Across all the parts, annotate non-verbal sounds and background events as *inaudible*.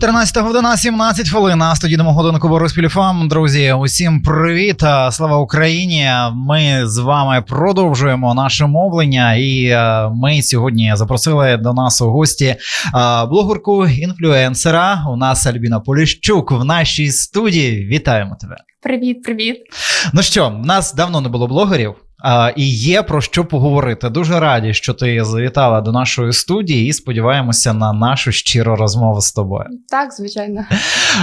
13 година, 17 хвилин на студійному годинку Бориспільфам. Друзі, усім привіт! Слава Україні! Ми з вами продовжуємо наше мовлення, і е, ми сьогодні запросили до нас у гості е, блогерку інфлюенсера. У нас Альбіна Поліщук в нашій студії. Вітаємо тебе! Привіт, привіт. Ну що, в нас давно не було блогерів. А, і є про що поговорити. Дуже раді, що ти завітала до нашої студії, і сподіваємося на нашу щиру розмову з тобою. Так, звичайно.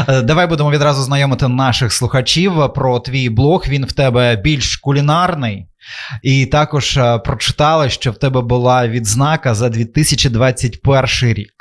Е, Давай будемо відразу знайомити наших слухачів про твій блог. Він в тебе більш кулінарний. І також е, прочитали, що в тебе була відзнака за 2021 рік.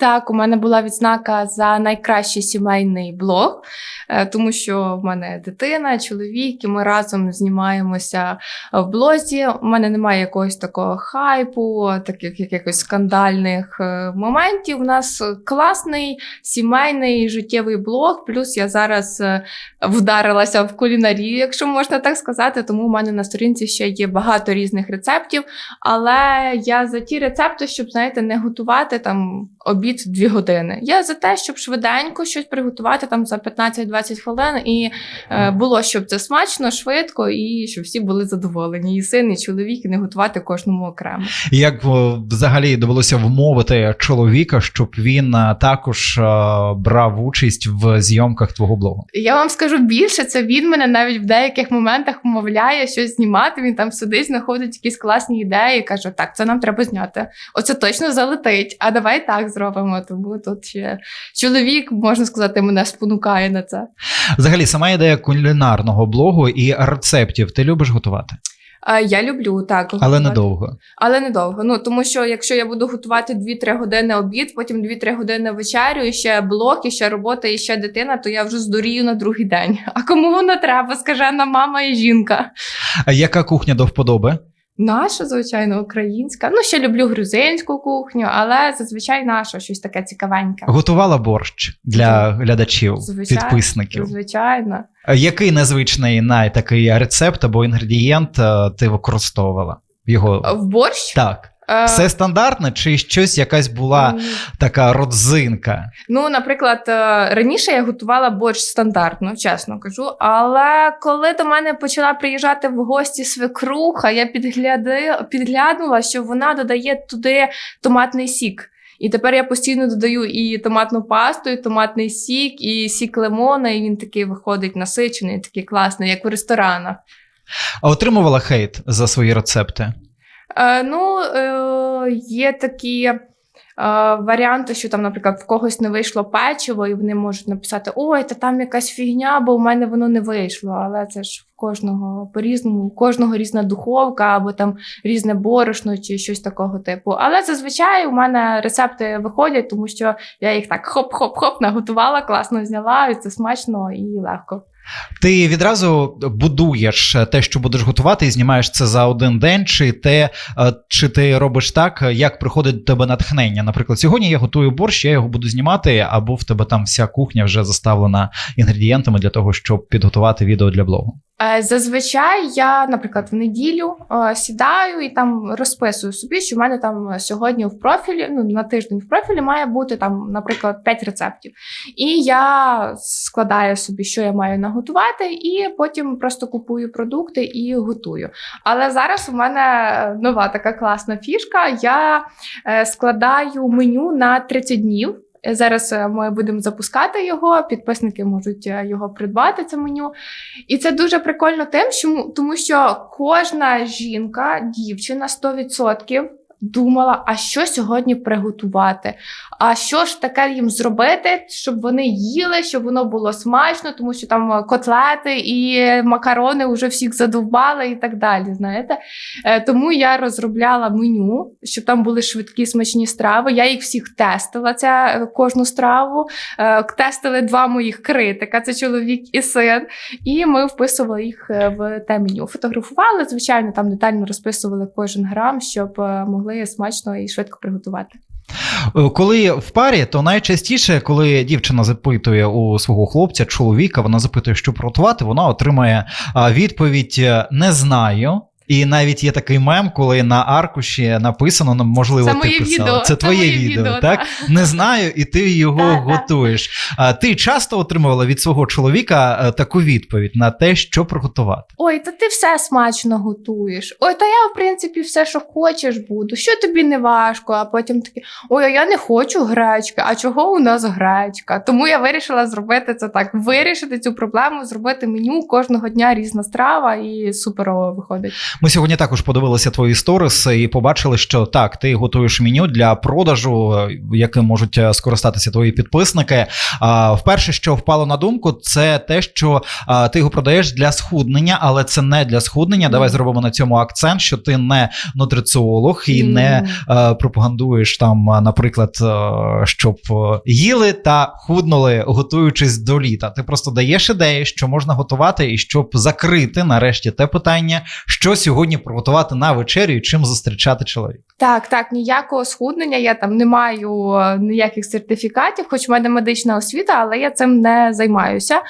Так, у мене була відзнака за найкращий сімейний блог, е, тому що в мене дитина, чоловік, і ми разом знімаємося в блозі. У мене немає якогось такого хайпу, таких якихось скандальних е, моментів. У нас класний сімейний життєвий блог. Плюс я зараз е, вдарилася в кулінарію, якщо можна так сказати. Тому у мене на сторінці ще є багато різних рецептів. Але я за ті рецепти, щоб знаєте, не готувати там обід дві години. Я за те, щоб швиденько щось приготувати там за 15-20 хвилин, і е, було щоб це смачно, швидко, і щоб всі були задоволені. І син, і чоловік, і не готувати кожному окремо. Як взагалі довелося вмовити чоловіка, щоб він е, також е, брав участь в зйомках твого блогу? Я вам скажу більше, це він мене навіть в деяких моментах вмовляє щось знімати. Він там сидить, знаходить якісь класні ідеї. і каже: так, це нам треба зняти. Оце точно залетить. А давай так зробимо. Тому тут ще чоловік, можна сказати, мене спонукає на це. Взагалі, сама ідея кулінарного блогу і рецептів. Ти любиш готувати, я люблю так. але готувати. недовго. Але недовго. Ну тому що якщо я буду готувати 2-3 години обід, потім 2-3 години вечерю, і ще блок, і ще робота, і ще дитина, то я вже здурію на другий день. *laughs* А кому воно треба? Скажена мама і жінка. А яка кухня до вподоби? Наша, звичайно, українська. Ну, ще люблю грузинську кухню, але зазвичай наша щось таке цікавеньке. Готувала борщ для глядачів, Звичайно, підписників. Звичайно. Який незвичний най такий рецепт або інгредієнт е, ти використовувала? Його В борщ так. Е, Все стандартне, чи щось якась була така родзинка? Ну, наприклад, е, раніше я готувала борщ стандартно, чесно кажу. Але коли до мене почала приїжджати в гості свекруха, я підгляди, підглянула, що вона додає туди томатний сік. І тепер я постійно додаю і томатну пасту, і томатний сік, і сік лимона, і він такий виходить насичений, такий класний, як в ресторанах. А отримувала хейт за свої рецепти? Е, ну, е, є такі е, варіанти, що там, наприклад, в когось не вийшло печиво, і вони можуть написати: Ой, та там якась фігня, бо в мене воно не вийшло. Але це ж в кожного по-різному, у кожного різна духовка, або там різне борошно, чи щось такого типу. Але зазвичай у мене рецепти виходять, тому що я їх так хоп-хоп-хоп наготувала, класно зняла, і це смачно і легко. Ти відразу будуєш те, що будеш готувати, і знімаєш це за один день, чи те, е, чи ти робиш так, як приходить до тебе натхнення? Наприклад, сьогодні я готую борщ, я його буду знімати, або в тебе там вся кухня вже заставлена інгредієнтами для того, щоб підготувати відео для блогу. Е, Зазвичай я, наприклад, в неділю е, сідаю і там розписую собі, що в мене там сьогодні в профілі, ну на тиждень в профілі має бути там, наприклад, 5 рецептів. І я складаю собі, що я маю наготувати, і потім просто купую продукти і готую. Але зараз у мене нова така класна фішка. Я е, складаю меню на 30 днів. Зараз е, ми будемо запускати його. Підписники можуть е, його придбати. Це меню. І це дуже прикольно тим, що, тому що кожна жінка, дівчина 100% думала, а що сьогодні приготувати, а що ж таке їм зробити, щоб вони їли, щоб воно було смачно, тому що там е, котлети і макарони вже всіх задовбали і так далі. Знаєте, Е, тому я розробляла меню, щоб там були швидкі смачні страви. Я їх всіх тестила. Ця е, кожну страву. Тестили два моїх критика: це чоловік і син. І ми вписували їх в те меню. Фотографували, звичайно, там детально розписували кожен грам, щоб е, могли смачно і швидко приготувати. Е, Коли в парі, то найчастіше, коли дівчина запитує у свого хлопця, чоловіка, вона запитує, що приготувати, вона отримає відповідь е, не знаю. І навіть є такий мем, коли на аркуші написано, ну, можливо, Це ти моє писала. відео, Це це твоє моє відео, відео, так? Не знаю, і ти його так. готуєш. А ти часто отримувала від свого чоловіка е, таку відповідь на те, що приготувати? Ой, та ти все смачно готуєш. Ой, та я, в принципі, все, що хочеш, буду. Що тобі не важко? А потім такі: ой, а я не хочу гречки. А чого у нас гречка? Тому я вирішила зробити це так: вирішити цю проблему, зробити меню кожного дня різна страва, і суперово виходить. Ми сьогодні також подивилися твої сторіси і побачили, що так, ти готуєш меню для продажу, яким можуть е, скористатися твої підписники. А, Вперше, що впало на думку, це те, що ти його продаєш для схуднення, але це не для схуднення. Давай зробимо на цьому акцент, що ти не нутриціолог і не е, пропагандуєш там, е, наприклад, щоб їли та худнули, готуючись до літа. Ти просто даєш ідеї, що можна готувати, і щоб закрити нарешті те питання, що сьогодні приготувати на вечерю і чим зустрічати чоловіка. Так, так, ніякого схуднення. Я там не маю е, ніяких сертифікатів, хоч в мене медична освіта, але я цим не займаюся. Е,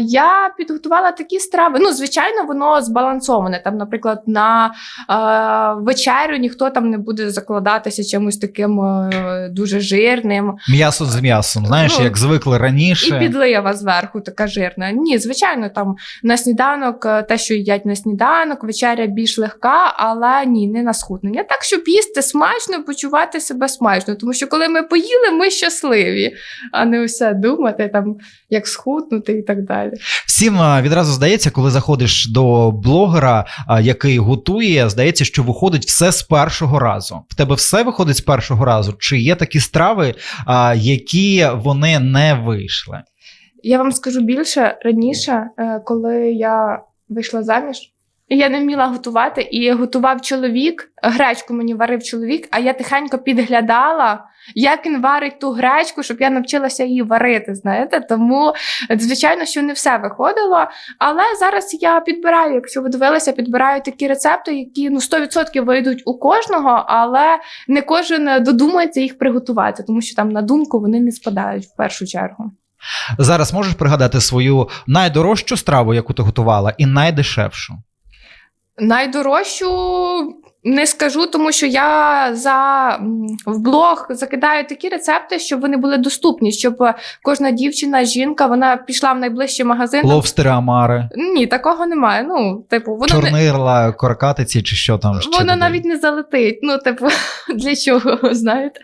я підготувала такі страви. Ну, звичайно, воно збалансоване. Там, наприклад, на е, вечерю ніхто там не буде закладатися чимось таким е, дуже жирним. М'ясо з м'ясом, знаєш, Ну, як звикли раніше. І підлива зверху така жирна. Ні, звичайно, там на сніданок, е, те, що їдять на сніданок, вечеря більш легка, але ні, не на схуднення. Так, щоб їсти смачно, почувати себе смачно. Тому що коли ми поїли, ми щасливі, а не усе думати, там, як схуднути і так далі. Всім відразу здається, коли заходиш до блогера, який готує, здається, що виходить все з першого разу. В тебе все виходить з першого разу? Чи є такі страви, які вони не вийшли? Я вам скажу більше раніше, е, коли я вийшла заміж. Я не вміла готувати, і готував чоловік. Гречку мені варив чоловік, а я тихенько підглядала, як він варить ту гречку, щоб я навчилася її варити. Знаєте, тому звичайно, що не все виходило. Але зараз я підбираю, якщо ви дивилися, підбираю такі рецепти, які ну 100% вийдуть у кожного, але не кожен додумається їх приготувати, тому що там на думку вони не спадають в першу чергу. Зараз можеш пригадати свою найдорожчу страву, яку ти готувала, і найдешевшу. Найдорожчу не скажу, тому що я за в блог закидаю такі рецепти, щоб вони були доступні, щоб кожна дівчина, жінка, вона пішла в найближчий магазин. Ловстери амари, Ні, такого немає. Ну, типу, воно не. чорнирла, коркатиці чи що там Воно навіть не залетить. Ну, типу, *laughs* для чого, знаєте?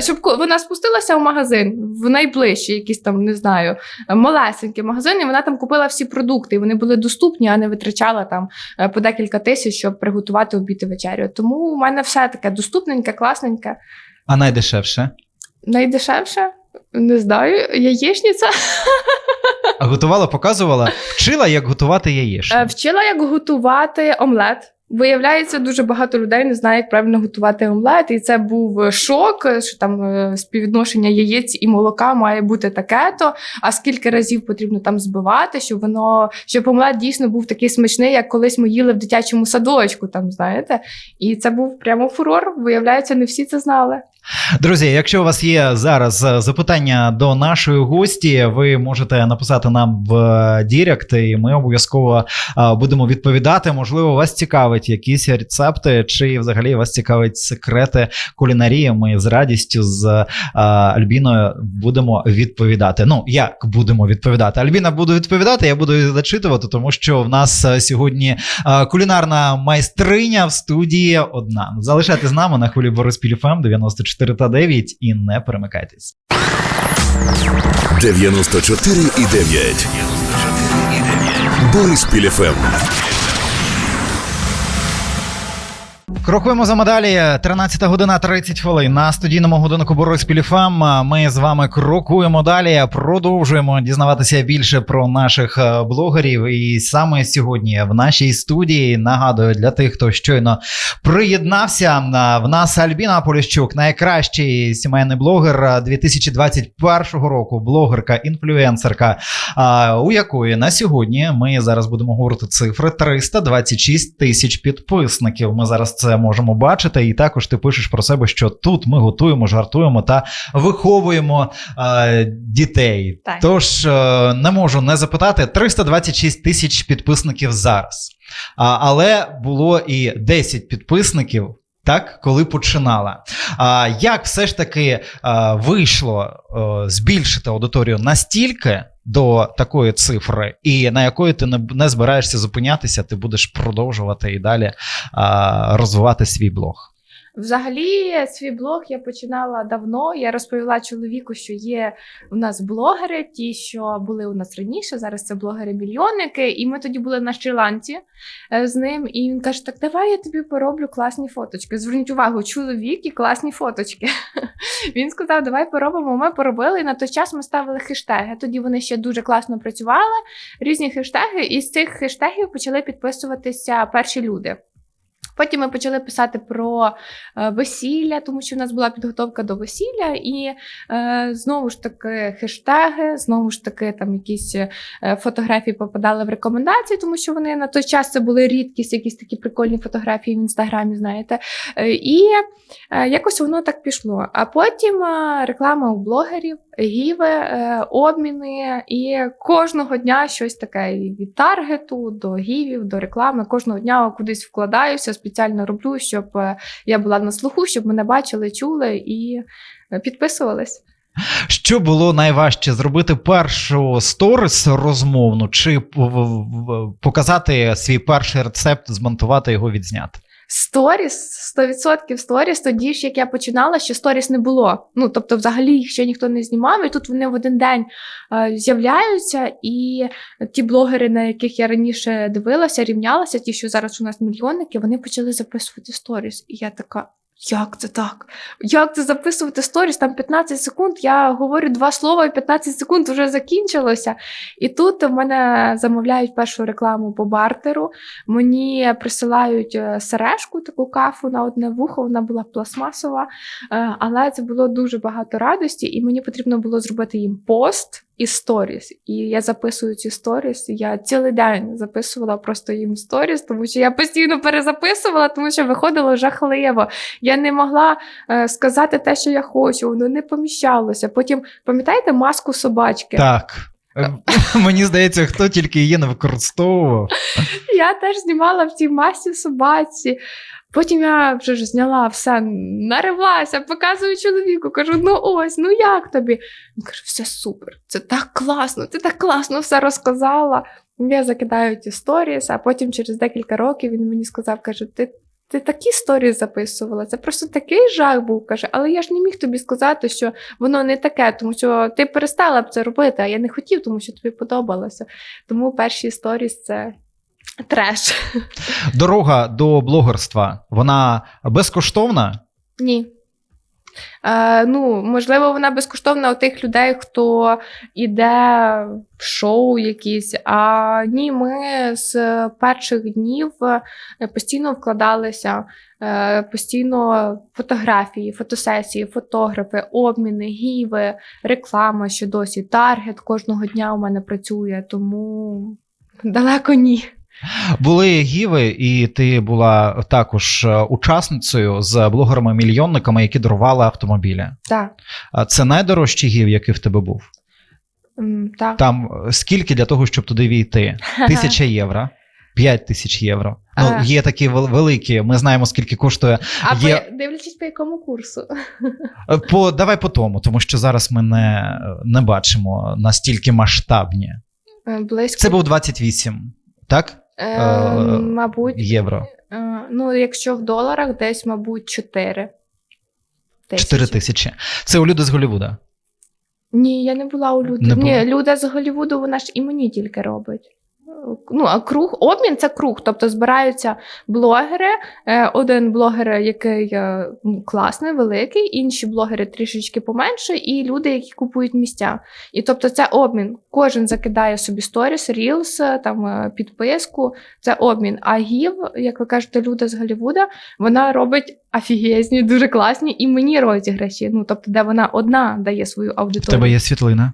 Щоб вона спустилася в магазин, в найближчий, якийсь там, не знаю, малесенький магазин, і вона там купила всі продукти, і вони були доступні, а не витрачала там е, по декілька тисяч, щоб приготувати обід і вечерю. Тому у мене все таке доступненьке, класненьке. А найдешевше? Найдешевше, не знаю, яєчниця. А готувала, показувала, вчила, як готувати яєчню. Е, Вчила, як готувати омлет. Виявляється, дуже багато людей не знає, як правильно готувати омлет, і це був шок, що там е, співвідношення яєць і молока має бути таке-то. А скільки разів потрібно там збивати, щоб воно щоб омлет дійсно був такий смачний, як колись ми їли в дитячому садочку, там знаєте. І це був прямо фурор. Виявляється, не всі це знали. Друзі, якщо у вас є зараз е, запитання до нашої гості, ви можете написати нам в е, Дірект, і ми обов'язково е, будемо відповідати. Можливо, вас цікавить якісь рецепти, чи взагалі вас цікавить секрети кулінарії. Ми з радістю з Альбіною будемо відповідати. Ну як будемо відповідати? Альбіна буде відповідати, я буду зачитувати, тому що в нас сьогодні кулінарна майстриня в студії одна. Залишайтесь з нами на хвилі Бориспіль ФМ 94 та 9 і не перемикайтесь. 94 і 9. Бориспіль ФМ. Крокуємо за медалі. 13 година 30 хвилин на студійному годинку Бориспіль ФМ. Ми з вами крокуємо далі. Продовжуємо дізнаватися більше про наших е, блогерів. І саме сьогодні в нашій студії нагадую для тих, хто щойно приєднався. е, В нас Альбіна Поліщук, найкращий сімейний блогер е, 2021 року. Блогерка, інфлюенсерка, у якої на сьогодні ми зараз будемо говорити цифри 326 тисяч підписників. Ми зараз це це можемо бачити. І також ти пишеш про себе, що тут ми готуємо, жартуємо та виховуємо е, дітей. Так. Тож е, не можу не запитати 326 тисяч підписників зараз. А, але було і 10 підписників. Так, коли починала. А як все ж таки а, вийшло е, збільшити аудиторію настільки до такої цифри, і на якої ти не, не збираєшся зупинятися, ти будеш продовжувати і далі а, розвивати свій блог? Взагалі, свій блог я починала давно. Я розповіла чоловіку, що є у нас блогери, ті, що були у нас раніше. Зараз це блогери-мільйонники. І ми тоді були на Шрі-Ланці е, з ним. І він каже: Так, давай я тобі пороблю класні фоточки. Зверніть увагу, чоловік і класні фоточки. *laughs* Він сказав, давай поробимо. Ми поробили. І на той час ми ставили хештеги. Тоді вони ще дуже класно працювали. Різні хештеги, і з цих хештегів почали підписуватися перші люди. Потім ми почали писати про е, весілля, тому що в нас була підготовка до весілля, і е, знову ж таки хештеги, знову ж таки там якісь е, фотографії попадали в рекомендації, тому що вони на той час це були рідкість, якісь такі прикольні фотографії в інстаграмі, знаєте. І якось воно так пішло. А потім реклама у блогерів, гіви, обміни, і кожного дня щось таке від таргету до гівів, до реклами. Кожного дня кудись вкладаюся, спеціально роблю, щоб е, я була на слуху, щоб мене бачили, чули і е, підписувались. Що було найважче зробити першу сторіс розмовну, чи показати свій перший рецепт, змонтувати його, відзняти? Сторіс, 100% сторіс, тоді ж як я починала, що сторіс не було. Ну тобто, взагалі їх ще ніхто не знімав, і тут вони в один день е, з'являються, і ті блогери, на яких я раніше дивилася, рівнялася, ті, що зараз у нас мільйонники, вони почали записувати сторіс. І я така. Як це так? Як це записувати сторіс? Там 15 секунд. Я говорю два слова, і 15 секунд вже закінчилося. І тут в мене замовляють першу рекламу по бартеру. Мені присилають е, сережку, таку кафу на одне вухо, вона була пластмасова, е, але це було дуже багато радості, і мені потрібно було зробити їм пост і сторіс. І я записую ці сторіс. Я цілий день записувала просто їм сторіс, тому що я постійно перезаписувала, тому що виходило жахливо. Я не могла е, сказати те, що я хочу, воно не поміщалося. Потім, пам'ятаєте, маску собачки? Так. Е, *laughs* Мені здається, хто тільки її не використовував. Я теж знімала в цій масі собаці. Потім я вже ж зняла все, наривлася, показую чоловіку, кажу: ну ось, ну як тобі? Він каже, все супер, це так класно, ти так класно все розказала. Я закидаю ті сторіс, а потім через декілька років він мені сказав: каже, ти. Ти такі сторіс записувала, це просто такий жах був, каже, але я ж не міг тобі сказати, що воно не таке, тому що ти перестала б це робити, а я не хотів, тому що тобі подобалося. Тому перші сторіс це треш. Дорога до блогерства, вона безкоштовна. Ні. Е, ну, можливо, вона безкоштовна у тих людей, хто іде в шоу якісь. А ні, ми з перших днів е, постійно вкладалися, е, постійно фотографії, фотосесії, фотографи, обміни, гіви, реклама ще досі. Таргет кожного дня у мене працює, тому далеко ні. Були гіви, і ти була також е, учасницею з блогерами-мільйонниками, які дарували автомобілі. Так. А Це найдорожчий гів, який в тебе був. М, так. Там е, скільки для того, щоб туди війти? *laughs* Тисяча євро. П'ять тисяч євро. Ну, Ага. є такі вел- великі. Ми знаємо, скільки коштує. А Є- по, дивлячись по якому курсу. Е, По давай по тому, тому що зараз ми не, не бачимо настільки масштабні. Е, Близько. Це був 28, так? Е, мабуть, Євро. е, ну, якщо в доларах, десь, мабуть, 4. 4 тисячі. Це у люди з Голлівуда. Ні, я не була у Люди. Не була? Ні, Люда з Голлівуду, вона ж і мені тільки робить. Ну, а круг, обмін це круг. Тобто збираються блогери. Е, один блогер, який е, ну, класний, великий, інші блогери трішечки поменше, і люди, які купують місця. І тобто це обмін. Кожен закидає собі сторіс, рілс, е, там підписку. Це обмін. А гів, як ви кажете, Люда з Голлівуда, вона робить офігезні, дуже класні і мені розіграші. Ну тобто, де вона одна дає свою В аудиторію. тебе є світлина,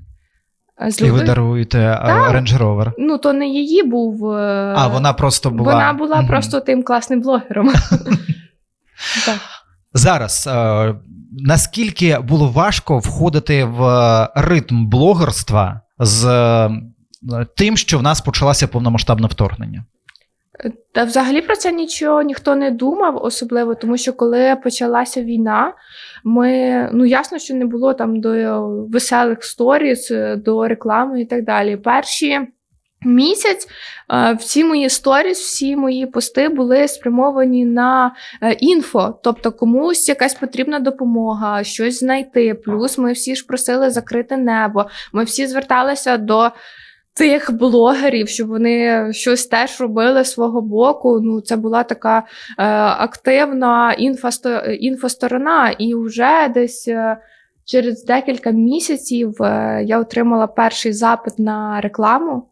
з і ви даруєте Range Rover. Ну, то не її був. е, А, вона просто була. Вона була Мгм. просто тим класним блогером. *laughs* Так. Зараз е, наскільки було важко входити в е, ритм блогерства з тим, що в нас почалося повномасштабне вторгнення? Та взагалі про це нічого ніхто не думав, особливо, тому що коли почалася війна, ми ну ясно, що не було там до веселих сторіс, до реклами і так далі. Перші місяць е, всі мої сторіс, всі мої пости були спрямовані на е, інфо, тобто комусь якась потрібна допомога, щось знайти. Плюс ми всі ж просили закрити небо. Ми всі зверталися до тих блогерів, щоб вони щось теж робили з свого боку. Ну, це була така е, активна інфосто, інфосторона, і вже десь. е, Через декілька місяців е, я отримала перший запит на рекламу.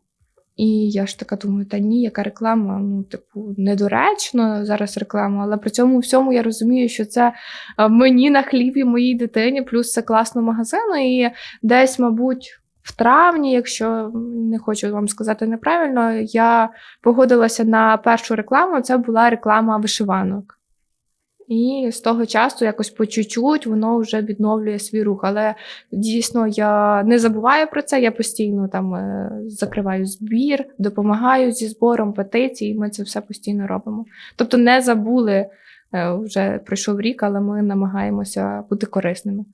І я ж така думаю, та ні, яка реклама? Ну, типу, недоречно зараз реклама, але при цьому всьому я розумію, що це е, мені на хліб і моїй дитині, плюс це класно магазину. І десь, мабуть, в травні, якщо не хочу вам сказати неправильно, я погодилася на першу рекламу. Це була реклама вишиванок. І з того часу якось по чуть-чуть воно вже відновлює свій рух. Але дійсно я не забуваю про це. Я постійно там е, закриваю збір, допомагаю зі збором петицій. Ми це все постійно робимо. Тобто не забули. Е, Вже пройшов рік, але ми намагаємося бути корисними.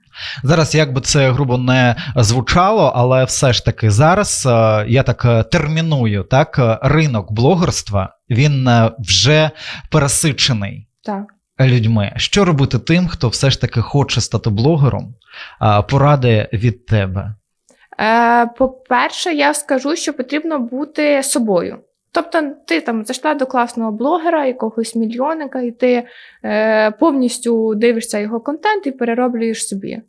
Зараз, як би це грубо не звучало, але все ж таки зараз е, я так е, терміную, так ринок блогерства він вже пересичений Так. людьми. Що робити тим, хто все ж таки хоче стати блогером? Поради від тебе. Е, по-перше, я скажу, що потрібно бути собою. Тобто, ти там зайшла до класного блогера, якогось мільйонника, і ти е, повністю дивишся його контент і перероблюєш собі.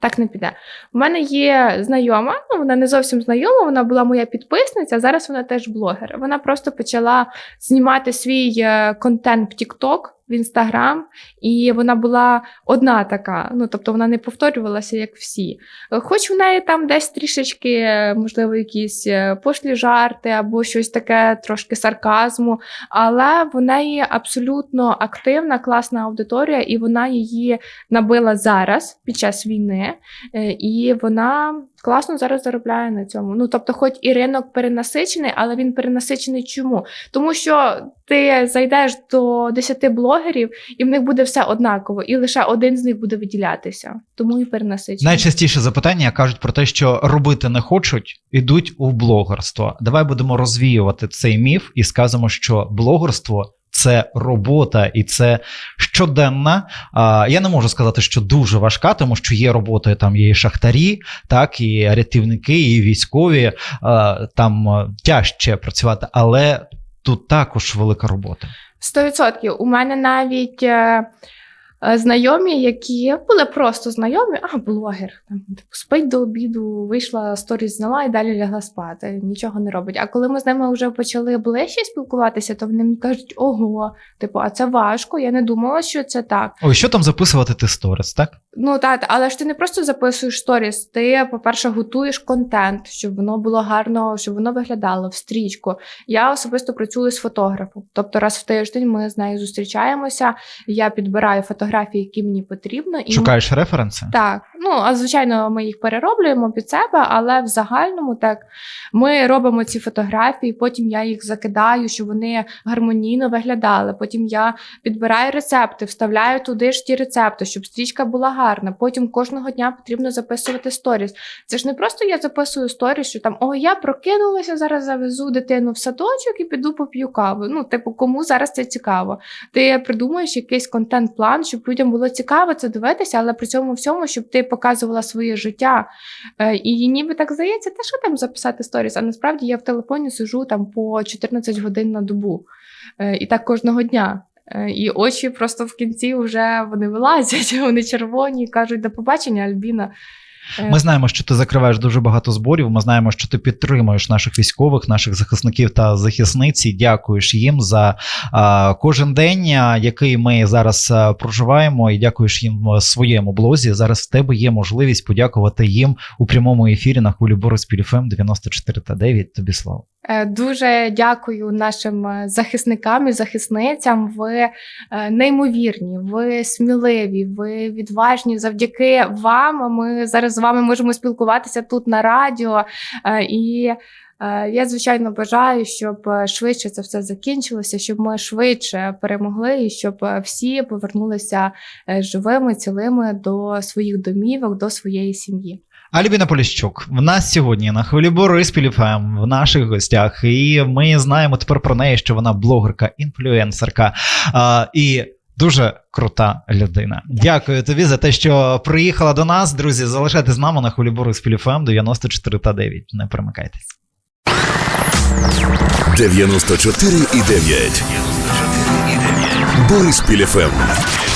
Так не піде. У мене є знайома, ну вона не зовсім знайома, вона була моя підписниця, зараз вона теж блогер. Вона просто почала знімати свій е, контент в TikTok, в Instagram, і вона була одна така. Ну тобто вона не повторювалася як всі. Хоч в неї там десь трішечки, можливо, якісь е, пошлі жарти або щось таке, трошки сарказму, але в неї абсолютно активна, класна аудиторія, і вона її набила зараз під час війни, е, і вона класно зараз заробляє на цьому. Ну тобто, хоч і ринок перенасичений, але він перенасичений чому? Тому що ти зайдеш до 10 блогерів, і в них буде все однаково, і лише один з них буде виділятися. Тому і перенасичений. Найчастіше запитання кажуть про те, що робити не хочуть, ідуть у блогерство. Давай будемо розвіювати цей міф і скажемо, що блогерство. Це робота і це щоденна. А, я не можу сказати, що дуже важка, тому що є роботи, там є і шахтарі, так, і рятівники, і військові. А, там тяжче працювати, але тут також велика робота. Сто відсотків. У мене навіть е, знайомі, які були просто знайомі, а блогер. Там, типу, спить до обіду, вийшла, сторіс зняла і далі лягла спати. Нічого не робить. А коли ми з ними вже почали ближче спілкуватися, то вони мені кажуть: ого, типу, а це важко. Я не думала, що це так. Ой, що там записувати ти сторіс, так? Ну так, але ж ти не просто записуєш сторіс, ти, по-перше, готуєш контент, щоб воно було гарно, щоб воно виглядало в стрічку. Я особисто працюю з фотографом. Тобто раз в тиждень ми з нею зустрічаємося. Я підбираю фотографії, які мені потрібно, і Шукаєш референси? так, ну а звичайно, ми їх перероблюємо під себе, але в загальному так ми робимо ці фотографії, потім я їх закидаю, щоб вони гармонійно виглядали. Потім я підбираю рецепти, вставляю туди ж ті рецепти, щоб стрічка була гарна. Потім кожного дня потрібно записувати сторіс. Це ж не просто я записую сторіс, що там о, я прокинулася, зараз завезу дитину в садочок і піду поп'ю каву. Ну, типу, кому зараз це цікаво? Ти придумуєш якийсь контент-план, щоб людям було цікаво це дивитися, але при цьому всьому, щоб ти показувала своє життя. Е, І ніби так здається, та що там записати сторіс? А насправді я в телефоні сижу там по 14 годин на добу. Е, І так кожного дня. Е, І очі просто в кінці вже вони вилазять, *laughs* вони червоні, кажуть до побачення, Альбіна. Е, Ми знаємо, що ти закриваєш дуже багато зборів. Ми знаємо, що ти підтримуєш наших військових, наших захисників та захисниць. і Дякуєш їм за кожен день, який ми зараз проживаємо, і дякуєш їм в своєму блозі. Зараз в тебе є можливість подякувати їм у прямому ефірі на хвилі Борис Піліфем 94 та 9. Тобі слава. Е, Дуже дякую нашим е, захисникам і захисницям. Ви е, неймовірні, ви сміливі, ви відважні. Завдяки вам. Ми зараз з вами можемо спілкуватися тут на радіо. І я звичайно бажаю, щоб швидше це все закінчилося, щоб ми швидше перемогли і щоб всі повернулися живими, цілими до своїх домівок, до своєї сім'ї. Альбіна Поліщук в нас сьогодні на хвилі Бориспіль ФМ в наших гостях, і ми знаємо тепер про неї, що вона блогерка, інфлюенсерка а, і дуже крута людина. Дякую тобі за те, що приїхала до нас. Друзі, залишайтесь з нами на хвилі Бориспіль ФМ 94 та 9. Не перемикайтесь. 94 і 9. Бориспіль ФМ.